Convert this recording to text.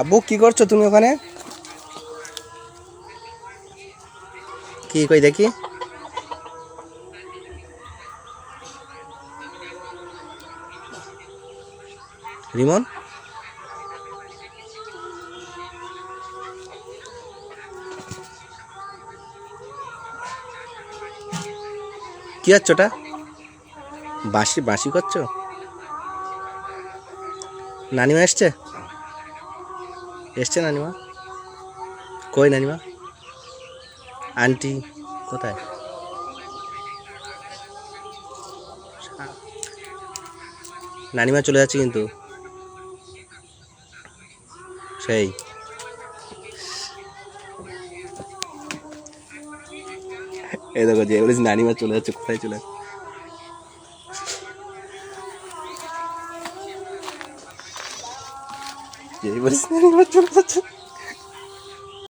আব্বু, কি করছ তুমি ওখানে? কি কই দেখি? রিমন? কি হচ্ছে ওটা? বাঁশি বাঁশি করছ নানিমা এসছে? এসছে নানিমা কই নানিমা? আন্টি, কোথায়? নানিমা চলে যাচ্ছে কিন্তু। সেই। এই দেখো যে বলিস নানিমা চলে যাচ্ছে, কোথায় চলে যাচ্ছে? যেই বলিস নানিমা চলে যাচ্ছে